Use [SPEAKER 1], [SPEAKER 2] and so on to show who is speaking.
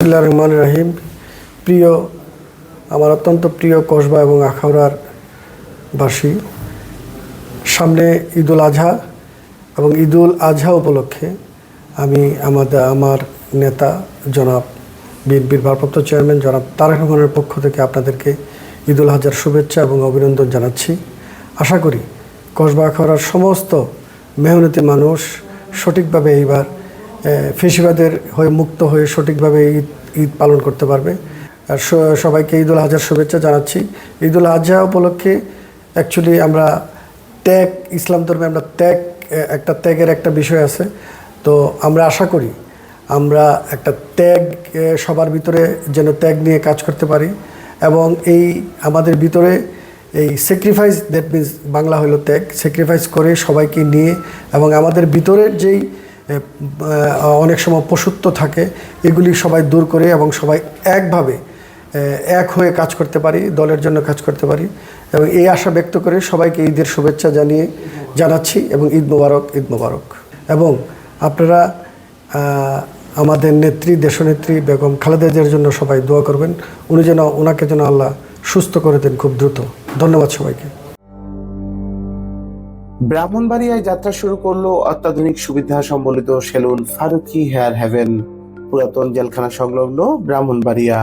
[SPEAKER 1] বিসমুল্লাহ রহমান রাহিম। প্রিয়, আমার অত্যন্ত প্রিয় কসবা এবং আখাউড়ার বাসী, সামনে ঈদুল আজহা এবং ঈদুল আজহা উপলক্ষে আমি আমাদের, আমার নেতা জনাব, বিএনপির ভারপ্রাপ্ত চেয়ারম্যান জনাব তারেক রহমানের পক্ষ থেকে আপনাদেরকে ঈদুল আজহার শুভেচ্ছা এবং অভিনন্দন জানাচ্ছি। আশা করি কসবা, আখাউড়ার সমস্ত মেহনতি মানুষ সঠিকভাবে এইবার ফেসিবাদের হয়ে মুক্ত হয়ে সঠিকভাবে ঈদ ঈদ পালন করতে পারবে। আর সবাইকে ঈদুল আজহার শুভেচ্ছা জানাচ্ছি। ঈদুল আজহা উপলক্ষে অ্যাকচুয়ালি আমরা ত্যাগ, ইসলাম ধর্মে আমরা ত্যাগ একটা ত্যাগের একটা বিষয় আছে। তো আমরা আশা করি আমরা একটা ত্যাগ সবার ভিতরে যেন ত্যাগ নিয়ে কাজ করতে পারি। এবং এই আমাদের ভিতরে এই স্যাক্রিফাইস দ্যাট মিন্স বাংলা হলো ত্যাগ। স্যাক্রিফাইস করে সবাইকে নিয়ে এবং আমাদের ভিতরের যেই অনেক সময় পশুত্ব থাকে, এগুলি সবাই দূর করে এবং সবাই একভাবে এক হয়ে কাজ করতে পারি, দলের জন্য কাজ করতে পারি এবং এই আশা ব্যক্ত করে সবাইকে ঈদের শুভেচ্ছা জানিয়ে জানাচ্ছি এবং ঈদ মোবারক ঈদ মোবারক। এবং আপনারা আমাদের নেত্রী, দেশনেত্রী বেগম খালেদা জিয়ার জন্য সবাই দোয়া করবেন। উনি যেন ওনাকে যেন আল্লাহ সুস্থ করে দেন খুব দ্রুত। ধন্যবাদ সবাইকে।
[SPEAKER 2] ব্রাহ্মণবাড়িয়ায় যাত্রা শুরু করল অত্যাধুনিক সুবিধা সম্বলিত সেলুন ফারুকি হেয়ার হ্যাভেন, পুরাতন জেলখানা সংলগ্ন ব্রাহ্মণবাড়িয়া।